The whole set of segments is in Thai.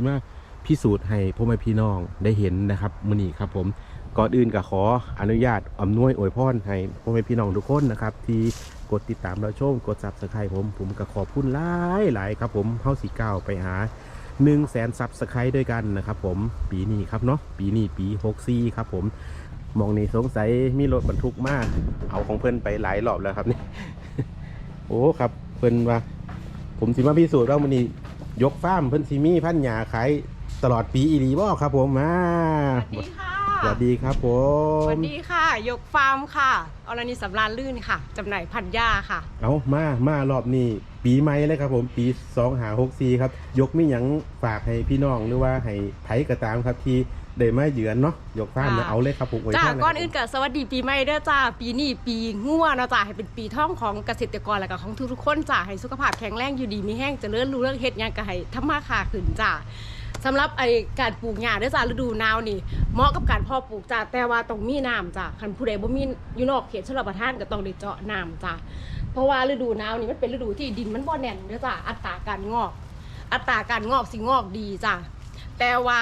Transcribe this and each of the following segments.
สิมาพิสูจน์ให้พ่อแม่พี่น้องได้เห็นนะครับมื้อนี้ครับผมก่อนอื่นก็ขออนุญาตอำนวยอวยพรให้พ่อแม่พี่น้องทุกคนนะครับ ที่กดติดตามเราชมกด Subscribe ผมผมก็ขอบคุณหลายหลายครับผมเฮาสิก้าไปหา1 0 0 0 0แสนซับสไครต์ด้วยกันนะครับผมปีนี้ครับเนาะปีนี้ปี64ครับผมมองนี่สงสัยมีรถบรรทุกมาก เอาของเพื่อนไปหลายรอบแล้วครับนี่ โอ้ครับ เพื่อนว่า ผมสิมาพิสูจน์ว่ามันนี่ ยกฟาร์มเพื่อนซิมีพันหยาขายตลอดปีอีรีบ่ครับผมมาสวัสดีค่ะสวัสดีครับผสมวัสดีค่ะ ยกฟาร์มค่ะอรณีสำราญลื่นค่ะจำหน่ายพันธุ์หญ้าค่ะ เอามามารอบนี้ปีใหม่เลยครับผมปี2หา64ครับ ยกมีหยังฝากให้พี่น้องหรือว่าให้ไผกระตามครับที่ ได้มาเยือนเนาะยกฟาร์มเนี่ยอ่าเอาเลยครับผมวยจ้าพรเลยก่อนครับอื่นกับสวัสดีปีใหม่ด้วยจ้าปีนี้ปีงัวเนาะจ้าให้เป็นปีท่องของเกษตรกรและก็ของทุกๆคนจ้าให้สุขภาพแข็งแรงอยู่ดีมีแห้งเจริญรู้เรื่องเฮ็ดหยังก็ให้ทำมาค้าขึ้นจ้าสำหรับไอการปลูกหญ้าด้วยจ้าฤดูหนาวนี่ เหมาะกับการเพาะปลูกจ้าแต่ว่าต้องมีน้ำจ้าคันผู้ใดบ่มีอยู่นอกเขตชลประทานก็ต้องได้เจาะน้ำจ้าเพราะว่าฤดูหนาวนี่มันเป็นฤดูที่ดินมันบ่แน่นเด้อจ้าอัตราการงอก อัตราการงอกสิงอกดีจ้ะแต่ว่า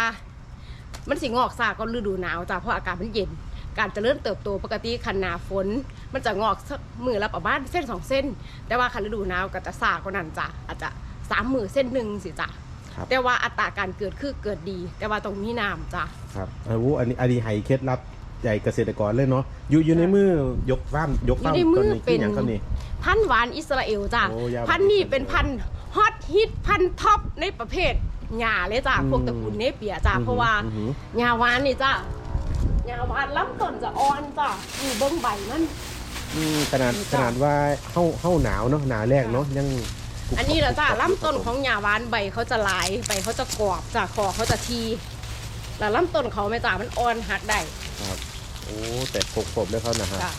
มันสิงอกซาก็ฤดูหนาวจ้ะเพราะอากาศมันเย็น การเจริญเติบโตปกติคันหนาฝน มันจะงอกสักมือละประมาณเส้นสองเส้น แต่ว่าคันฤดูหนาวก็จะซากว่านั้นจ้ะอาจจะสามมือเส้นหนึ่งสิจ้ะครับแต่ว่าอัตราการเกิดคือเกิดดี แต่ว่าต้องมีน้ำจ้ะครับอาวุอันนี้อันนี้ให้เคล็ดลับใหญ่เกษตรกรเลยเนาะอยู่อยู่ในมือยกฟาร์มยกอฟายู่ร์มในมืตัวอนี้คืเป็อนอย่างครับนี่พันธุ์หวานอิสราเอลจ้ะโอ้ยาวพันธุ์นี้เป็นพันธุ์ฮอตฮิตพันธุ์ท็อปในประเภท หญ้าเลยจ้ะพวกตระกูลเนเปียจ้ะเพราะว่าอือหือยาหวานนี่จ้ะยาหวานลำต้นจะอ่อนจ้ะอยู่เบิ้งใบมันอืมขนาดนี่ขจ้ะนาดว่าเข้าเข้าหนาวเนาะหนาแรกเนาะยังกรุบอันนี้แหละจ้ะกรุบลำต้นของยาหวานใบเขาจะหลายใบเขาจะกรอบจ้ะคอเขาจะทีแล้วลำต้นเขาไม่จ้ะมันอ่อนหักได้ครับโอ้แต่กบๆเลยเขานะฮะจ้ะ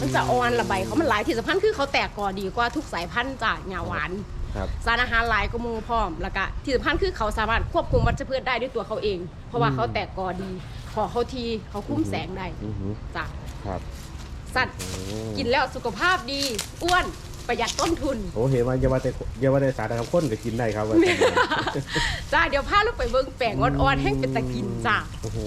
มันจะอ่อนละใบเขามันหลายที่สำคัญคือเขาแตกกอดีกว่าทุกสายพันธุ์จ้ะยาหวาน ครับ สารอาหารหลายก็มูพร้อมแล้วก็ที่สำคัญคือเขาสามารถควบคุมวัชพืชได้ด้วยตัวเขาเอง เพราะว่าเขาแตกกอดี ขอเขาทีเขาคุ้มแสงได้อือหือจ้ะครับสัตว์โอ้กินแล้วสุขภาพดี อ้วนประหยัดต้นทุน โอ้เห็นว่าอย่าว่าแต่อย่าว่าแต่สารนะครับข้นก็กินได้ครับว่าแต่จ้าเดี๋ยวพาลูกไปเบิ่งแปลงอ่อนๆให้เป็นตะกินจ้าโอ้โห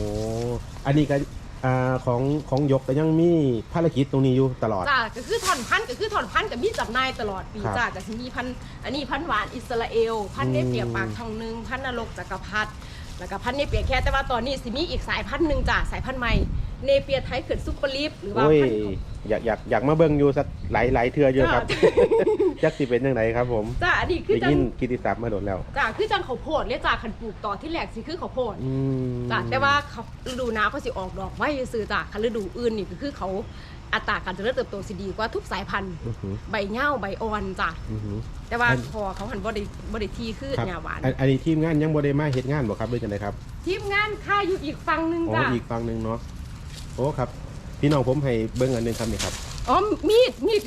อันนี้ก็ อ่าของของยกก็ยังมีภารกิจตรงนี้อยู่ตลอด จ้าก็คือถอนพันธุ์ก็คือถอนพันธุ์กับมีจำหน่ายตลอดปีครับจ้าก็สิมีพันธุ์อันนี้พันธุ์หวานอิสราเอล พันธุ์เนเปียอืมปากทองหนึงพันธุ์นรกจักรพรรดิ แล้วก็พันธุ์เนเปียแค่แต่ว่าตอนนี้สิมีอีกสายพันธุ์หนึ่งจ้าสายพันธุ์ใหม่เนเปียไทยเกิดซุปเปอร์ลิฟหรือว่าโอ้ยพันธุ์ของอยากอยากอยากมาเบิ่งอยู่สักหลายหลายเทือเยอะครับ จ้าจักสิเป็นยังไงครับผมจ้าอันนี้คือได้จัยิงนกิติศัพท์มาโดนแล้วจ้าคือจังข้าวโพดเลยจ้าคันปลูกต่อที่แรกสิคือข้าวโพด อืม จ้ะแต่ว่าเขาฤดูหนาวเขาสิออกดอกไว้ซื้อจ้ะคันฤดูอื่นนี่ก็คือเขาอัตราการเจริญเติบโตสิดีกว่าทุกสายพันธุ์ อือหือใบเง่าใบอ่อนจ้ะอือหือ แต่ว่าอันคอเขาหันบริบริทีคือครับหญ้าหวาน อันอันนี้ทีมงานยังบ่ได้มาเฮ็ดงานบ่ครับด้วยจังไดครับ ทีมงานค่าอยู่อีกฝั่งหนึงอ๋อจ้ะอีกฝั่งหนึงเนาะโอ้ครับ พี่น้องผมให้เบิ่งอันหนึงครับนี่ครับ อ๋อมีดมีด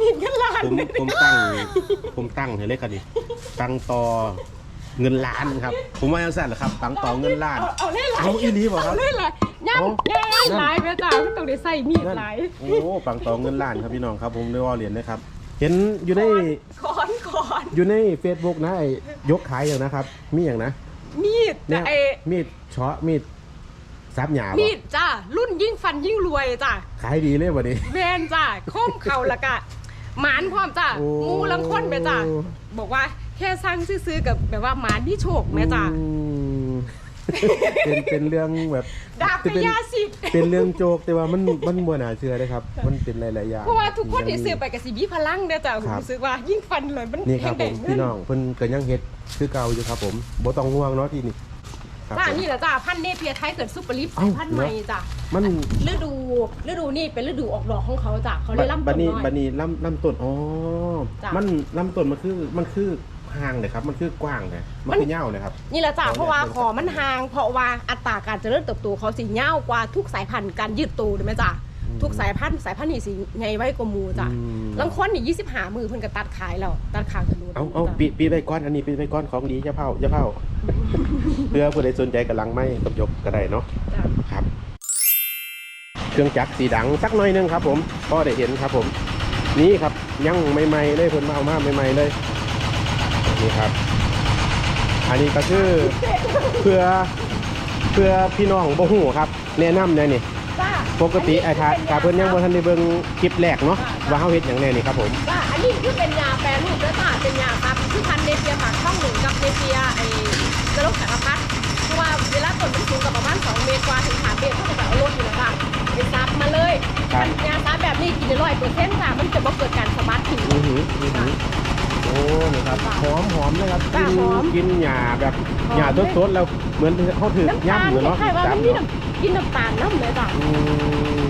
มีดกันลานผมผมตั้งผมตั้งให้เลยครับนี่ตั้งต่อเงินล้านครับ ผมว่าจังซั่นเหรอครับตั้งต่อเงินล้าน เอาเอาเล่นหลายเอาอีหลีบ่ครับเอาเล่นหลา ยย่โอ้ำย่ำหลายแม่จ้ะไม่ต้องได้ใส่มีดนั่นหลายโอ้ปังต่อเงินล้านครับพี่น้องครับผมได้ว่าเหรียญนะครับ เห็นอยู่ในคอนคอนอยู่ใน Facebook นะไอ้ยกขายอย่างนะครับ มีอย่างนะมีดเนี่ยไอ้มีดเฉาะมีดซับหยาบ่มีดจ้ะรุ่นยิ่งฟันยิ่งรวยจ้ะขายดีเลยวันนี้แมนจ้ะโค้มเข่าและกะหมานพร้อมจ้ะโอ้งูลังคนแม่จ้ะบอกว่าแค่สร้างซื้อๆกับแบบว่าหมานที่โชคแม่จ้ะอืมเป็นเป็นเรื่องแบบ ดาบเป็พนญาสิบเป็นเรื่องโจกแต่ว่ามันมันบ่น่าเชื่อเลยครับ มันเป็นหลายๆอย่างเพราะว่าทุกคนที่ซื้อไปกับสีบีพลังเนี่ยจ้ะผมรู้สึกว่ายิ่งฟันเลยมันนี่ครับผแข็มงๆพี่น้องเพิ่นก็ยังเฮ็ดคือเก่าอยู่ครับผมบ่ต้องห่วงเนาะที่นี่ครับจ้าผมนี่แหละจ้าพันธุ์เนเปียไทยเกิดซุปเปอร์ลิฟต์เอ้าพันธุ์ใหม่จ้ะมันฤดูฤดูนี่เป็นฤดูออกดอกของเขาจ้ะเขาเลยล่ำบัต้ดนนี้น้อยบัดนี้ลำลำต้นอ๋อจ้ะมันลำต้นมันคือมันคือ ห่างเลยครับ มันคือกว้างเลยมันคือเง่าวเลยครับ นี่แหละจ้ะขอเพราะว่าอยากขอมันห่าง เพราะว่าอัตราการเจริญเติบโตเขาสิเง่าวกว่าทุกสายพันธุ์การยืดตัวถูกไหมจ้ะอืมทุกสายพันธุ์สายพันธุ์นี่สิใหญ่ไว้กว่าหมูจ้ะอืมลังคนนี่ยี่สิบหามือเพิ่นก็ตัดขายแล้วตัดขางกันดูเอาเอาปีปีใบก้อนอันนี้ปีใบก้อนของดีจะเผาจะเผาเพื่อผู้ใดสนใจกำลังไม่กับยกก็ได้เนาะจ้ะครับ เครื่องจักรสีดังสักหน่อยหนึงครับ ผมก็ได้เห็นครับ ผม นี่ครับยังใหม่ๆเลยเพิ่นมาเอามาใหม่ๆเลย นี่ครับ อันนี้ก็คือเพื่อเพื่อพี่น้องบ่ฮู้ครับแนะนำแน่นี่จ้าปกติไอ้ถ้าถ้าเพิ่นยังบ่ทันได้เบิ่งคลิปแรกเนาะว่าเฮาเฮ็ดหยังแน่นี่ครับผมจ้าอันนี้คือเป็นยาแปรรูปแล้วจ้าเป็นยาครับคือพันธุ์เนเปียปากช่องหนึ่งกับเนเปียไอ้กระโหลกจักรพรรดิเพราะว่าเวลาต้นมันสูงกับประมาณ2เมตรกว่าถึง3เมตรเขาจะแบบเอารถอยู่นะจ้าไปซับมาเลยครับมันยาซับแบบนี้กินได้ร้อยเปอร์เซ็นต์จ้ามันจะบ่เกิดการสะบัดถึงอือหืออือหือ โอ้นี่ครับหอมหอมเลยครับจ้ะกินหอมกินหญ้าแบบหอม หญ้าสดๆแล้วเหมือนเขาถือน้ำตาย่ำลอยู่เนาะคล้ายๆว่าจัมับนมีเนาะน้ำกินน้ำตาลน้ำเลยจ้าอื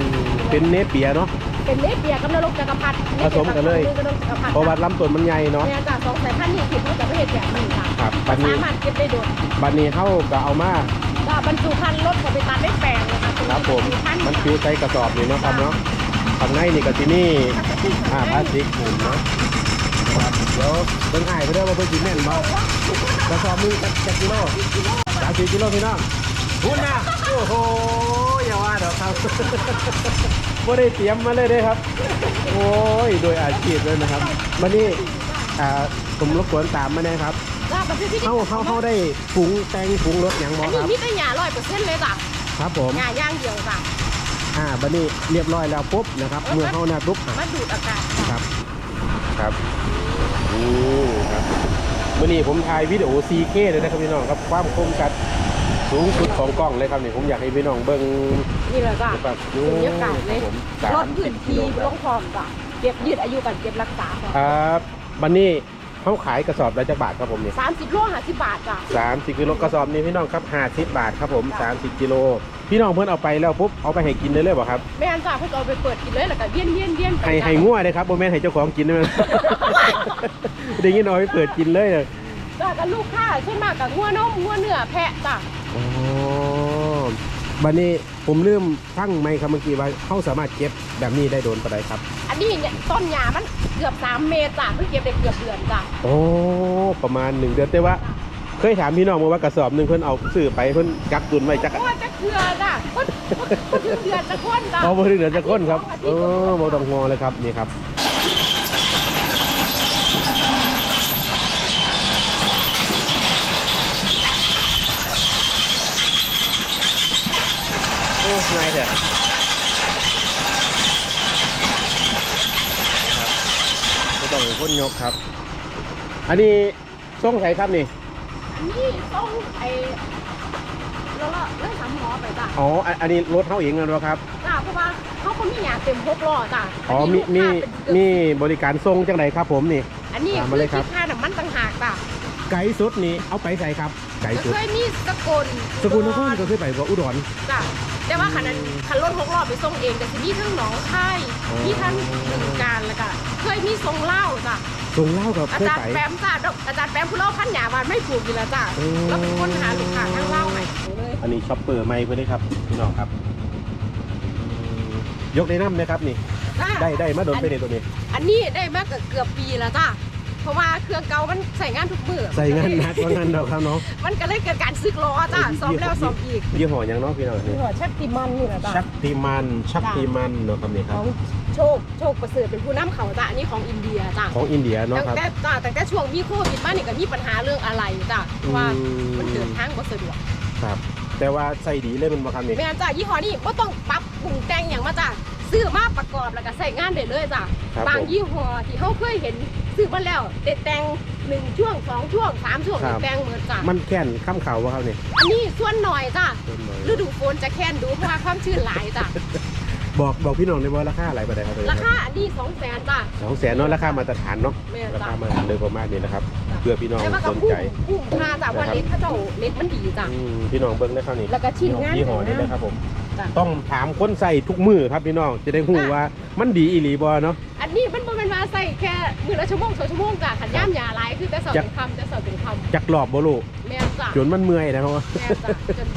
มเป็นเนเปียเนาะ เป็นเนเปียกับนรกจักรพรรดิผสมกันเลย นรกจักรพรรดิเพราะว่าลำต้นมันใหญ่เนาะเนี่ยจ้าสองสายพันธุ์นี่คือเขาจะไม่เห็นแบบนี้ค่ะครับบัดนี้สามารถเก็บได้โดดบัดนี้เฮาก็เอามาก็บรรจุภัณฑ์รถเขาไปตัดได้แปลงเลยค่ะครับผมบรรจุภัณฑ์มันคือใส่กระสอบนี่เนาะครับเนาะข้างในนี่ก็ที่นี่ อ่าพลาสติกหมุนเนาะ ครับเดี๋ยวเบิ่งอ้ายเพิ่นเด้อว่าเพิ่นสิแม่นบ่กระสอบหนึงจักจักกิโลสามสี่กิโลพี่น้องพุ่นนะโอ้โหอย่าว่าดอกครับบ่ได้เตรียมมาเลยเด้ครับ โอ้ยโดยอาชีพเลยนะครับวันนี้อ่าผมรบกวนตามมาแน่ครับจ้าบรรจุที่เฮาเฮาเฮาได้ปรุงแต่งปรุงรสหยังบ่อันคนี้รับ มีแต่หยาร้อยเปอร์เซ็นต์เลยจ้ะครับผม หยาย่างเดียวจ้ะอ่าบันนี้เรียบร้อยแล้วปุ๊บนะครับ เมื่อเข้าหน้าปุ๊บอะมาดูดอากาศคจ้ะรับ ครับ นี่ครับมื่อนี้ผมถ่ายวิดีโอ 4K เลยนะครับพี่น้องครับความคมชัดสูงสุดของกล้องเลยครับนี่ผมอยากให้พี่น้องเบิ่งนี่แหละจ้ะแบบบรรยากาศเลยผมรถพื้น30กิที่โลลงพร้อมจ้ะเก็บยืดอายุกันเก็บรักษาครับบันนี้เขาขายกระสอบละจักบาทครับผมนี่สามสิบโลห้าสิบบาทจ้ะสามสิบกิโลกระสอบนี้พี่น้องครับ50บาทครับผม30กิโล พี่น้องเพิ่นเอาไปแล้วปุ๊บเอาไปให้กินได้เลยบ่ครับแม่นจ้ะเพื่อเอาไปเปิดกินเลยแล้วก็เวียนเวียนเวียนไปให้จ้ะให้งัวเลยครับโมแม่นให้เจ้าของกินได้ไหมได้ยินเอาไปเปิดกินเลยจ้ะกับลูกค้าส่วนมากกับงัวนมงัวเนื้อแพะจ้ะอ๋อบันนี้ผมลืมฟังไหมครับเมื่อกี้ว่าเขาสามารถเก็บแบบนี้ได้โดนปะไดครับอันนี้เนี่ยต้นหญ้ามันเกือบสามเมตรจ้ะเพิ่งเก็บได้เกือบเดือนจ้ะโอ้ประมาณหนึ่งเดือนแต่ว่า เคยถามพี่น้องมาว่ากระสอบหนึ่งเพิ่นเอาซื้อไปเพิ่นกักตุนไว้จักโอ้จะเคือจ้ะคนคนถึงเดือนจะคนจ้ะเอาบ่ถึงเดือนจะก้นครับเออบ่ต้องงอเลยครับนี่ครับโอ้ง่ายเถอะครับไม่ต้องเป็นคนยกครับ อันนี้ส่งใส่ครับนี่อั นนี้ต้องไอ้แล้วก็เรื่องสามหมอไปจ้ะอ๋ออันอันนี้รถเขาเองกันหรอครับ จ้ะเพราะว่าเขาก็มีหยาเต็มพกล้อจ้ะอ๋อ มีมีมีบริการส่งจังไรครับผมนี่ อันนี้ตามคืมาอเลยครับ ที่ค่าน้ำมันต่างหากจ้ะไก่สุดนี่เอาไปใส่ครับ ไก่สุดเคยมีสกลสกุลนครก็คือไปกว่าอุดร จ้ะ แต่ว่าคันนั้นคันรถหกล้อไปส่งเองแต่สิมีทั้งหนองคายอ๋อมีทั้งหนึ่งการแล้วก็เคยมีทรงเล่าจ้ะส่งเหล่ากับอาเคยจารไปย์แปมจ้ะอาจารย์แปมผู้เล่าพันหยาบานไม่ปลูกอยู่แล้วจ้ะโอ้แล้วเป็นคนหาลูกค้าทั้งเล่าให้เลยอันนี้ช็อปเปอร์ไม่เพื่อนเลยครับพี่น้องครับอืมยกได้น้ำนะครับนี่จ้ะได้ได้มาโดนไปในตัวนี้ อันนี้ได้มาเกือบเกือบปีแล้วจ้ะเพ ราะว่าเครื่องเก่ามันใส่งานทุกมือใส่งานหนักว่างานเราครับเนาะมันก็เลยเกิดการซึกล้อจ้ะเออซ้อมแล้วซ้อมอีกยี่ห้อหยังเนาะพี่น้องนี่หัวชักติมันนี่แหละจ้ะชักติมันชักติมันเนาะครับนี่คขรับองโชคโชคประเสริฐเป็นผู้นำเขาจ้ะอันนี้ของอินเดียจ้ะ ของอินเดียเนาะตั้งครับ แต่จ้ะตั้งแต่ช่วงมีโควิดมานี่ก็มีปัญหาเรื่องอะไรจ้ะเพราะว่าอืม มันเดินทางบ่สะดวกครับ แต่ว่าใส่ดีเลยมันบ่ครับนี่แม่นจ้ะยี่ห้อนี้บ่ต้องปรับปรุงแต่งอย่างมาจ้ะซื้อมาประกอบแล้วก็ใส่งานได้เลยจ้ะครับบางผม ยี่ห้อที่เขาเคยเห็น ซื้อมาแล้วแต่แต่งหนึ่งช่วงสองช่วงสามช่วงครับ แต่งเหมือนจ้ะมันแค่นข้ามเขาวะครับนี่อันนี้ส่วนหน่อยจ้ะต้นไม้ฤดูฝนจะแค้นดูเพราะว่าความชื้นหลายจ้ะบอกบอกพี่น้องได้ว่าราคาอะไรไปได้ครับตัวนี้ราคาอันนี้สองแสนจ้ะ สองแสนเนาะราคามาตรฐานเนาะแม่นราจ้ะคามาตรฐานโดยประมาณนี้นะครับ เพื่อพี่น้องแต่ว่าสก็นคุ้ใจมคุ้มค่าจ้ะเพราะนะครับเล็กเขาเจ้าเล็กมันดีจ้ะ อืมพี่น้องเบิ้งได้ครับนี่แล้วก็ชิ้นงานยี่ห้อนี้แต่งงานนะครับผมจ้ะ ต้องถามคนใส่ทุกมือครับพี่น้องจะได้หูจ้ะว่ามันดีอีหลีบอเนาะ อันนี้มันบ่แมันมา ใส่แค่มือละชั่วโมงสองชั่วโมงจ้ะขันย่ามยาหลายคือแต่สอบจักเป็นคำแต่สอบเป็นคจักรอบโบลูำแม่นจ้ะจนมันเมื่อยนะครับ แม่นจ้ะจน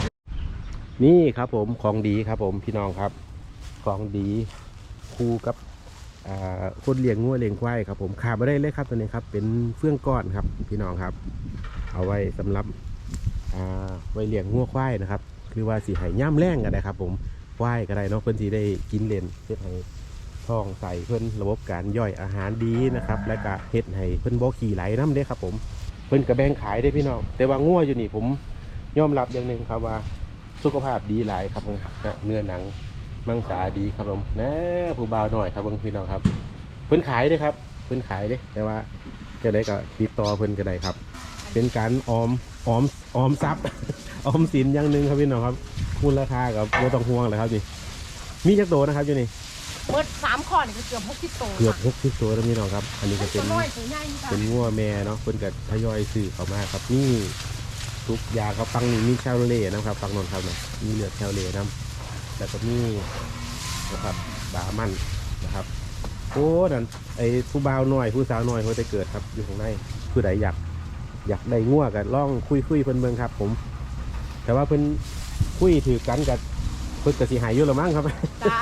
นี่ครับผมของดีครับผมพี่น้องครับ ของดีคู่กับอ่าคนเลี้ยงงัวเลี้ยงควายครับผมขาดไม่ได้เลยครับตัวนี้ครับ เป็นเฟื่องก้อนครับ พี่น้องครับ เอาไว้สำหรับอ่าไว้เลี้ยงงัวควายนะครับ คือว่าสีไห้ย่ำแรงกันนะครับ ผมควายก็ได้เนาะเพื่อนสีได้กินเลนเพื่อให้ ท้องใส่เพื่อนระบบการย่อยอาหารดีนะครับ และก็เฮ็ดให้เพื่อนบ่ขี่ไหลน้ำเด้ครับ ผม เพิ่อนก็แบงขายได้พี่น้องแต่ว่างัวอยู่นี่ผมยอมรับอย่างหนึ่งครับว่าสุขภาพดีหลายครับนะเนื้อหนังมังสาดีครับผมนะผู้บ่าวหน่อยครับเบิ่งพี่น้องครับเพิ่นขายเด้ครับเพิ่นขายเด้แต่ว่าจะได้ก็ติดต่อเพิ่นก็ได้ครับ เป็นการออมออมออมทรัพย์ออมสินอย่างหนึ่งครับพี่น้องครับมูลค่ากับบ่ต้องห่วงเลยครับนี่มีจักโตนะครับอยู่นี่เบิดสาม ข้อนี่ก็เกือบหกสิบตัวเกือบหกสิบตัวแล้วพี่น้องครับ อันนี้ก็เป็เป็นนน้อยตัวใหญ่จ้ะเป็นงัวแม่เนาะเพิ่นก็ทยอยซื้อเข้ามาครับนี่ทุกอย่างครับฟังนี่มีแคลเล่นะครับฟังนนครับเนาะมีเลือดแคลเล่นํแล้วก็มีนะครับบามันนะครับโอ้นั่นไอ้ผู้บ่าวน้อยผู้สาวน้อยเขาจะเกิดครับอยู่ข้างในผู้ใดอยากอยากได้งัวกันล่องคุยคุยๆเพิ่นเมืองครับ ผม แต่ว่าเพิ่นคุยถือกันกับเพิ่นก็สิหายอยู่และมั้งครับ จ้า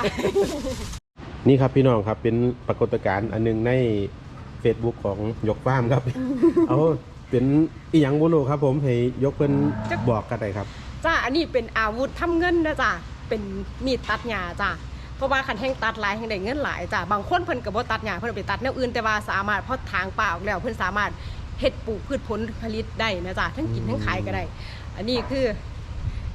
นี่ครับพี่น้องครับเป็นปรากฏการณ์อันหนึงใน Facebook ของยกฟ้าร์มครับ เอาเป็นอีหยังบุรูครับ ผมให้ยกเพิ่นบอกกันได้ครับ จ้าอันนี้เป็นอาวุธทำเงินนะจ้าเป็นมีดตัดหญ้าจ้าเพราะว่าคันแห่งตัดหลายแห่งได้เงินหลายจ้าบางคนเพิ่นก็บ่ตัดหญ้าเพิ่นเอาไปตัดแนวอื่นแต่ว่าสามารถพอทางป่าออกแล้วเพิ่นสามารถเฮ็ดปลูกพืชผลผลิตได้นะจ้าทั้งกินทั้งขายก็ได้ อันนี้คือ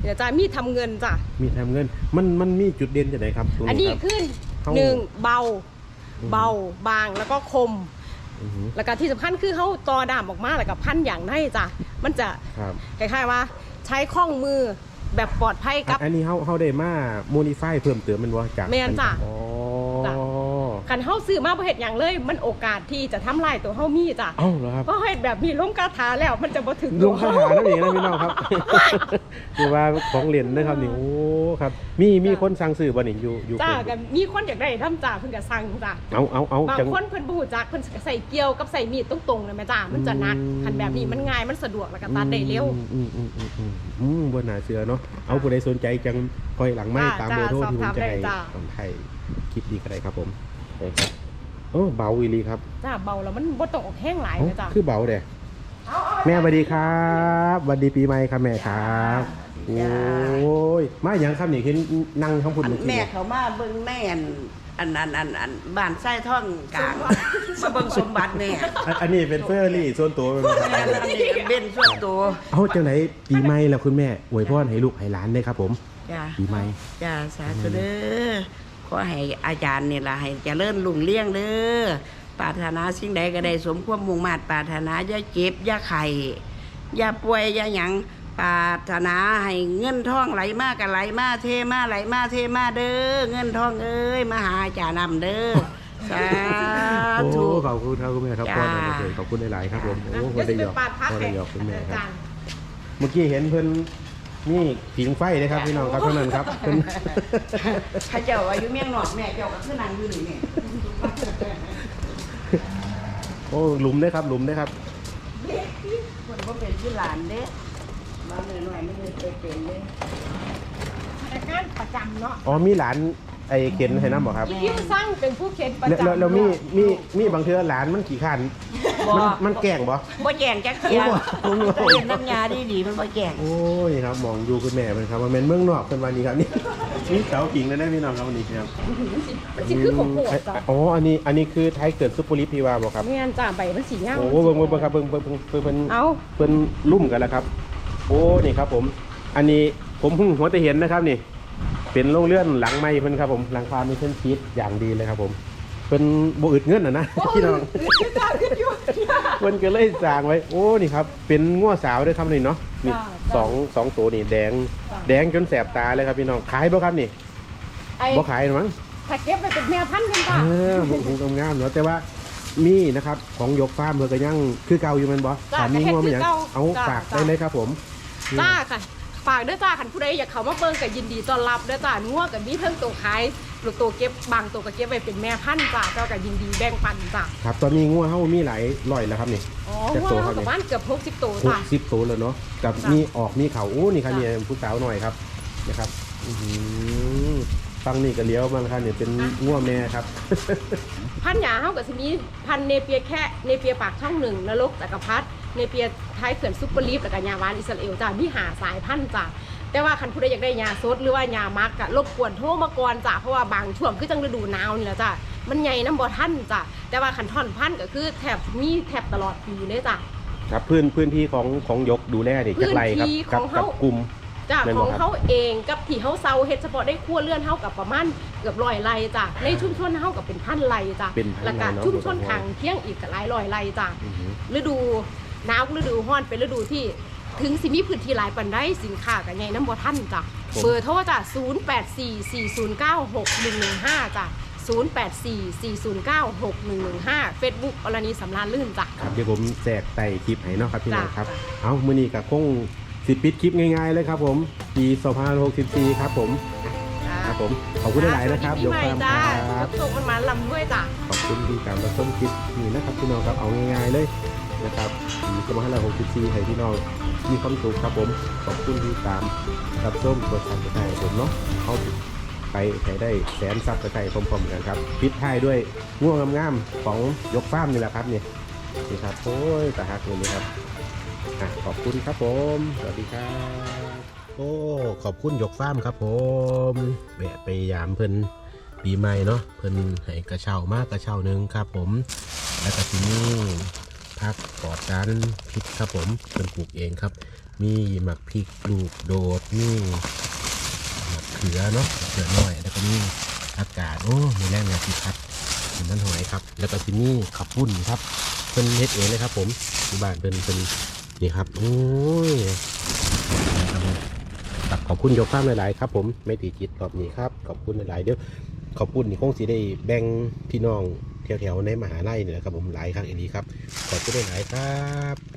เดี๋ยวจ้ามีดทำเงินจ้ามีทำเงิน มันมันมีจุดเด่นจะไหนครับตรงอันนี้ครับคือ เขาหนึ่งเบาอืมเบาบางแล้วก็คม อือหือแล้วก็ที่สำคัญคือเขาตอดามออกมาแล้วก็พันอย่างได้จ้ะมันจะครับคล้ายๆว่า ใช้ข้องมือแบบปลอดภัยกับ อันนี้เฮาเฮาได้มาโมดิฟายเพิ่มเติมแมันบ่จากแม่นจ้ะ อ๋อจ้ะ คันเฮาซื้อมาบ่เฮ็ดหยังเลย มันโอกาสที่จะทำลายตัวเฮามีจ้ะเอ้าเหรอครับเพราะเฮ็ดแบบมีลงคาถาแล้วมันจะบ่ถึงลตัวงคาถานั่นเองนะพี่น้องครับ คือว่าของเหรียญนะครับนี่โอ้ครับ มีมีคนสั่งซื้อบ่นี่อยู่อยู่จ้าเพิ่นก็มีคนอยากได้ทำจ้าเพิ่นก็สั่งจ้ะเอาเอาเอาบางจัง คนเพิ่นบ่ฮู้จักเพิ่นใส่เกี่ยวกับใส่มีดตรงๆเลยแม่จ้ามันจะหนักอืม คันแบบนี้มันง่ายมันสะดวกแล้วก็ตัดได้เร็ว อืมอืมอืมอืมอืมบนหนาเสือเนาะเอาผู้ใดสนใจจังคอยหลังไม้จ้าตามเบอร์โทรจ้าที่ผมสอบถามจะได้ให้จ้าคนไทยคลิปดีก็ได้ครับผม ใช่ครับโอ้เบาอีหลีครับจ้าเบาแล้วมันบ่ต้องออกแห้งหลายเอ้านะจ้าคือเบาเด้เอาเอาแม่สวัสดีครับสวัสดีปีใหม่ครับแม่ครับโอ้ยมาอย่างครับนี่คือนั่งข้างพุ่นอันเมื่อกี้แม่เนี่ยเขามาเบิ่งแม่นอันอันอันอันบ้านไส้ท่องกลางมาเบิ่งสมบัติแม่อันอันนี้เป็นเฟอร์รี่ส่วนตัวเป็นบ่ครับแม่อันนี้เบนส่วนตัวเอาจังไหนปีใหม่แล้วคุณแม่อวยพรให้ลูกให้หลานได้ครับผม จ้าปีใหม่จ้าสาธุเด้อ ขอให้อาจารย์นี่ล่ะให้เจริญรุ่งเรืองเด้อปรารถนาสิ่งใดก็ได้สมความมุ่งมา่ปรารถนาอย่าเจ็บอย่าไข้อย่าป่วยอย่าหยังปรารถนาให้เงินทองไหลมาก็ไหลมาเทมาไหลมาเทมาเด้อเงินทองเอ้ยมาหาอาจารย์นำเด้อสาโอ้ธุขอบคุณครับคุณแม่ครับจ้าพ่อเกิดขอบคุณหลายๆครับผมโอ้เดี๋คยวนสิได้หยไปอกปาดพักพ่อให้ได้หยอกคุณแม่ครับอาจารย์เมื่อกี้เห็นเพิ่น นี่ผิงไฟเลยครับพี่น้องครับเท่านั้นครับเพิ่นข้าเจ้าอายุเมียงหนอดแม่เจ้าก็คือนางอยู่นี่แม่โอ้หลุมเลยครับหลุมเลยครับคนบ่เป็นชื่อหลานเด้บ้านหน่อยๆไม่ได้เคยเป็นเด้พนักงานประจำเนาะอ๋อมีหลานไอ้เข็นให้น้ำบ่ครับอีคิวสร้างเป็นผู้เขียนประแล้วจำแล้วแล้วมีมีมีบางเทื่อหลานมันขี่ขัน มันมันแกล้งบ่ บ่แจงจักเทียโอ้โหก็เห็นน้ำยาดีดีๆมันบ่แจงโอ้ยครับมองดูคุณแม่เป็นครับว่าแม่นเมืองนอกเป็นวันนี้ครับนี่นี่เสาขิงแล้วได้พี่น้องครับวันนี้ครับสิคือของโหดจ้ะอ๋ออันนี้อันนี้คือไทยเกิดซุปเปอร์ลิฟพีวาบ่ครับ แม่นจ้ะใบมันสีเงาโอ้เบิ่งเบิ่งเบิ่งครับเบิ่งเบิ่งเบิ่งเบิ่งเบิ่งเอาเพิ่นลุ่มกันแล้วครับ โอ้นี่ครับผม อันนี้ผมเพิ่งหัวแต่เห็นนะครับนี่ เป็นโรงเลื่อนหลังไม้เพิ่นครับผมหลังคามีเส้นชีสอย่างดีเลยครับผม เป็นบ่อึดเงินน่ะนะ พี่น้องจ้าขึ้นอยู่ เพิ่นก็เลยสร้างไว้ โอ้นี่ครับ เป็นงัวสาวด้วยครับนี่เนาะนี่จ้าสองสองตัวนี่แดง จ้าแดงจนแสบตาเลยครับพี่น้องขายบ่ครับนี่ไอ้บ่ขายหรอมั้งถ้าเก็บไปเป็นแม่พันธุ์กันเอจ้ะอบ่คงงามๆเนาะแต่ว่ามีนะครับของยกฟาร์มเพิ่นก็ยังคือเก่าอยู่แม่นบ่จ้าถามมีงัวมั้ยก็ยังเฮ็ดคือเก่าเอาจ้าฝากจ้าได้เลยครับผมจ้าค่ะฝากเด้อจ้าคันผู้ใดอยากเข้ามาเบิ่งก็ยินดีต้อนรับเด้อจ้างัวกับมีเพิ่งตัวขาย หรือตัวเก็บบางตัวก็เก็บไว้เป็นแม่พันธุ์จ้าเจ้าก็ยินดีแบ่งปันจ้าครับ ตอนนี้งัวเฮามีหลายร้อยแล้วครับนี่ อ๋อจากงัวตัวเราครับกับบ้านเกือบ60ตัวหจ้ากสิบตัวแล้วเนาะกับจ้ะมีออกมีเขาโอ้นี่ครับจ้ะ เนี่ยผู้สาวหน่อยครับนะครับอื้อหือฟังนี่ก็เลี้ยวมาแล้วครับเนี่ยเป็นงัวแม่ครับ พันธุ์หยาเฮาก็สิมีพันธุ์เนเปียแค่เนเปียปากช่องหนึ่งนรกจักรพรรดิเนเปียท้ายเขื่อนซุปเปอร์ลีฟแล้วก็ยาวานอิสราเอลจ้ามีหาสายพันธุ์จ้า แต่ว่าคันผู้ใดอยากได้ยาซดหรือว่ายามักก็รบกวนโทรมาก่อนจ้าเพราะว่าบางช่วงคือจังฤดูหนาวนี่แหละจ้ามันใหญ่น้ำบ่ทันจ้าแต่ว่าคันท่อนพันธุ์ก็คือแทบมีแทบตลอดปีเลยจ้าครับพื้นพื้นที่ของของยกดูแลนี่จักไรครับพื้นที่กัของกัเขากลุ่มจากแม่นขบ่องครับเขาเองกับที่เขาเซาเฮ็ดเฉพาะได้ครัวเรือนเฮากับประมาณเกือบร้อยไร่จ้ะในชุมชนเฮากับเป็นพันไร่จ้ะเป็นพันไร่แล้วก็เนาะชุมชนข้างเคียงอีกก็หลายร้อยไร่จ้ะอือหือฤดูหนาวฤดูร้อนเป็นฤดูที่ ถึงสิมีพื้นที่หลายปันได้สินค้ากับใหญ่น้ำบ่ท่านจ้ะเบอร์โทรจ้ะ0844096115จ้ะ0844096115 Facebook อรณีสำราญลื่นจ้ะ ครับเดี๋ยวผมแจกไต่คลิปให้เนาะครับพี่น้องครับ จ้ะ เอามือนี้กับคงสิปิดคลิปง่ายๆเลยครับผมปี2564ครับผมครับผมขอบคุณหลายๆนะครับสวัสดีปีใหม่ฟาจ้าครับ สุขๆมันมาลำด้วยจ้ะ ขอบคุณที่การรับชมคลิปนี้นะครับพี่น้องครับเอาง่ายๆเลย นะครับมีสมาชิกเราหกสิบสี่ให้พี่น้องมีความสุขครับผมขอบคุณที่ตามรับชมกดซับสไครต์ผมเนาะเอาไปใช้ได้แสนซับสไครต์พร้อมๆกันครับปิดท้ายด้วยง่วงงามๆของยกฟ้ามนี่แหละครับเนี่ยนี่ครับโอ้ยตาหักเลยนะครับอะขอบคุณครับผม สวัสดีครับ โอ้ขอบคุณยกฟ้ามครับผมแวะไปยามเพิ่นปีใหม่เนาะเพิ่นให้กระเช้ามากกระเช้าหนึ่งครับผม แล้วก็ที่นี่ พักปลอดการพิษครับผมเพิ่นปลูกเองครับ มีหมักพริกลูกโดดมีหมักเขือเนาะเขือน้อย แล้วก็มีอากาศโอ้มีแรงงานพิพัดมีมันหอยครับ แล้วก็ที่นี่ขับปุ้นครับเพิ่นเฮ็ดเองเลยครับ ผมที่บ้านเพิ่นเพิ่นนี่ครับโอ้ยครับผมครับขอบคุณยกข้ามหลายๆครับ ผมไม่ตีจิตรอบนี้ครับขอบคุณหลายๆเดี๋ยวขอบคุณนี่คงสิได้แบ่งพี่น้อง แถวๆในมหาลัยเนี่ยนะครับผมหลายครั้งอีกนี้ครับขอบคุณหลายครับ